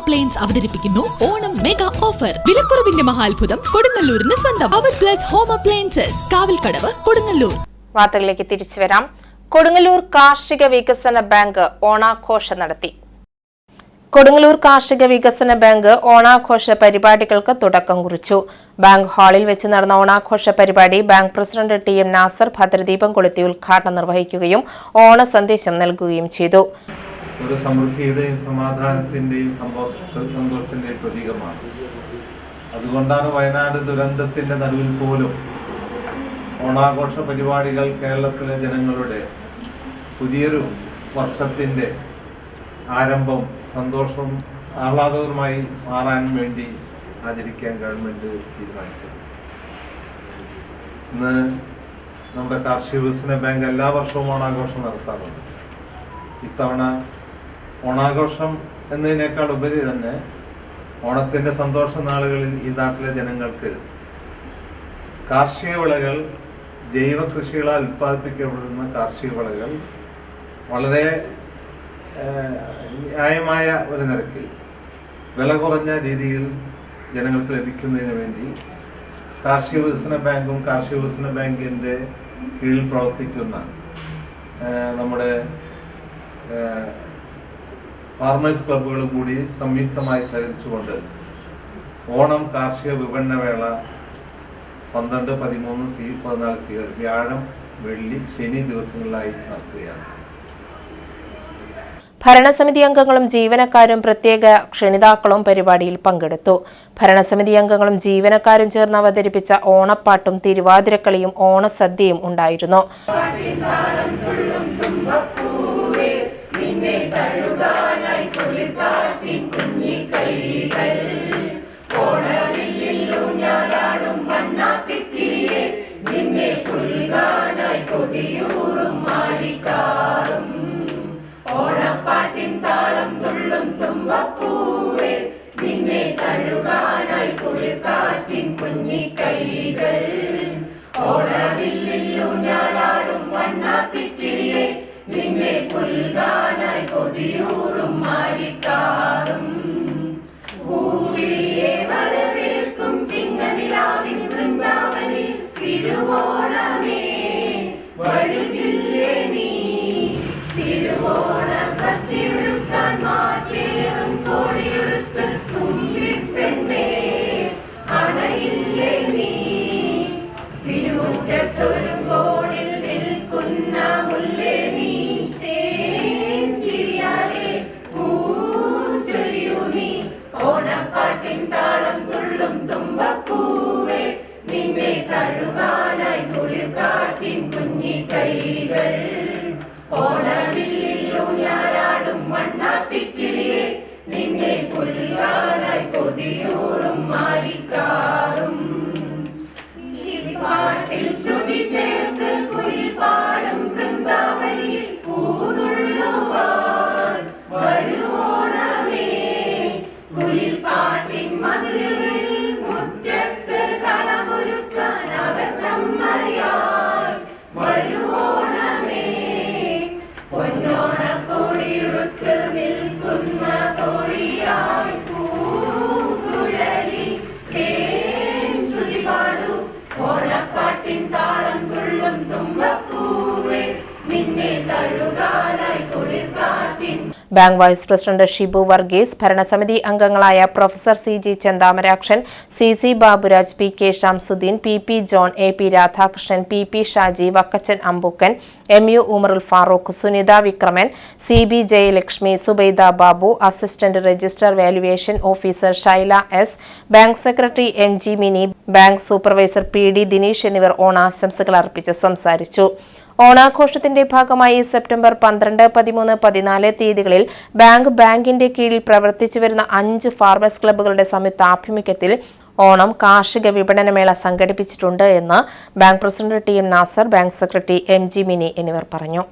Appliance അവതരിപ്പിക്കുന്നു. Onam mega offer വിലക്കുറവിന്റെ മഹാത്ഭുതം കൊടുങ്ങല്ലൂരിന് സ്വന്തം. അവർ plus home appliances Kavalkadavu Kodungallur. വാർത്തകളിലേക്ക് തിരിച്ചു വരാം കൊടുങ്ങല്ലൂർ കാർഷിക വികസന ബാങ്ക് ഓണാഘോഷം നടത്തി. കൊടുങ്ങല്ലൂർ കാർഷിക വികസന ബാങ്ക് ഓണാഘോഷ പരിപാടികൾക്ക് തുടക്കം കുറിച്ചു. ബാങ്ക് ഹാളിൽ വെച്ച് നടന്ന ഓണാഘോഷ പരിപാടി bank president T M Nasar ഭദ്രദീപം കൊളുത്തി ഉദ്ഘാടനം നിർവഹിക്കുകയും ഓണ സന്ദേശം നൽകുകയും ചെയ്തു. ഒരു സമൃദ്ധിയുടെയും സമാധാനത്തിന്റെയും സന്തോഷ സന്തോഷത്തിന്റെയും പ്രതീകമാണ്. അതുകൊണ്ടാണ് വയനാട് ദുരന്തത്തിന്റെ നടുവിൽ പോലും ഓണാഘോഷ പരിപാടികൾ കേരളത്തിലെ ജനങ്ങളുടെ പുതിയൊരു വർഷത്തിന്റെ ആരംഭം സന്തോഷവും ആഹ്ലാദകരമായി മാറാൻ വേണ്ടി ആചരിക്കാൻ ഗവൺമെന്റ് തീരുമാനിച്ചത്. ഇന്ന് നമ്മുടെ കാർഷിക വികസന ബാങ്ക് എല്ലാ വർഷവും ഓണാഘോഷം നടത്താറുണ്ട്. ഇത്തവണ ഓണാഘോഷം എന്നതിനേക്കാൾ ഉപരി തന്നെ ഓണത്തിന്റെ സന്തോഷ നാളുകളിൽ ഈ നാട്ടിലെ ജനങ്ങൾക്ക് കാർഷിക വിളകൾ ജൈവ കൃഷികളാൽ ഉൽപ്പാദിപ്പിക്കപ്പെടുന്ന കാർഷിക വിളകൾ വളരെ ന്യായമായ ഒരു നിരക്കിൽ വില കുറഞ്ഞ രീതിയിൽ ജനങ്ങൾക്ക് ലഭിക്കുന്നതിന് വേണ്ടി കാർഷിക വികസന ബാങ്കും കാർഷിക വികസന ബാങ്കിന്റെ കീഴിൽ പ്രവർത്തിക്കുന്ന നമ്മുടെ ഫാർമേഴ്സ് ക്ലബ്ബുകളും കൂടി സംയുക്തമായി സഹകരിച്ചുകൊണ്ട് ഓണം കാർഷിക വിപണന വേള പന്ത്രണ്ട് പതിമൂന്ന് തീ പതിനാല് തീയതി വ്യാഴം വെള്ളി ശനി ദിവസങ്ങളിലായി നടത്തുകയാണ് ഭരണസമിതി അംഗങ്ങളും ജീവനക്കാരും പ്രത്യേക ക്ഷണിതാക്കളും പരിപാടിയിൽ പങ്കെടുത്തു. ഭരണസമിതി അംഗങ്ങളും ജീവനക്കാരും ചേർന്ന് അവതരിപ്പിച്ച ഓണപ്പാട്ടും തിരുവാതിരക്കളിയും ഓണസദ്യയും ഉണ്ടായിരുന്നു. മഴയാലാടും മണ്ണാത്തിക്കിളിയെ നിന്നെ പുൽകാനായി കൊതിയൂറും മാലിക്കാറും. ഓണപ്പാട്ടിൻ താളം തുള്ളും തുമ്പപ്പൂവേ നിന്നെ തഴുകാനായി കുളിർക്കാറ്റിൻ കുഞ്ഞിക്കൈകൾ. ഓണവില്ലില്ലു ഞാൻ ஓணப்பாட்டின் தாளம் துள்ளும் தும்பப்பூவே நின்னை தழுவானாய் குளிர் காற்றின் குஞ்சி கைகள். ஓணவில்லில் ஊயாராடும் மண்ணாத்தி கிளியே நின்னை புல்லானாய் கொதியூறும் மாறிக்கா bank vice president Shibu Varghese ഭരണസമിതി അംഗങ്ങളായ professor C G Chandamarakshan C C Baburaj P K Shamsuddin P P John A P Radhakrishnan P P Shaji Vakkachan Ambukkan M U Umarul Farooq Sunitha Vikraman C B Jayalakshmi Subaida Babu assistant register valuation officer Shaila S bank secretary M G Mini bank supervisor P D Dineesh എന്നിവർ ഓണാശംസകൾ അർപ്പിച്ച് സംസാരിച്ചു. ഓണാഘോഷത്തിന്റെ ഭാഗമായി September പന്ത്രണ്ട് പതിമൂന്ന് പതിനാല് തീയതികളിൽ bank ബാങ്കിന്റെ കീഴിൽ പ്രവർത്തിച്ചു വരുന്ന അഞ്ച് ഫാർമേഴ്സ് ക്ലബ്ബുകളുടെ സംയുക്താഭിമുഖ്യത്തിൽ ഓണം കാർഷിക വിപണനമേള സംഘടിപ്പിച്ചിട്ടുണ്ട് എന്ന് bank president T M Nasar bank secretary M G Mini എന്നിവർ പറഞ്ഞു.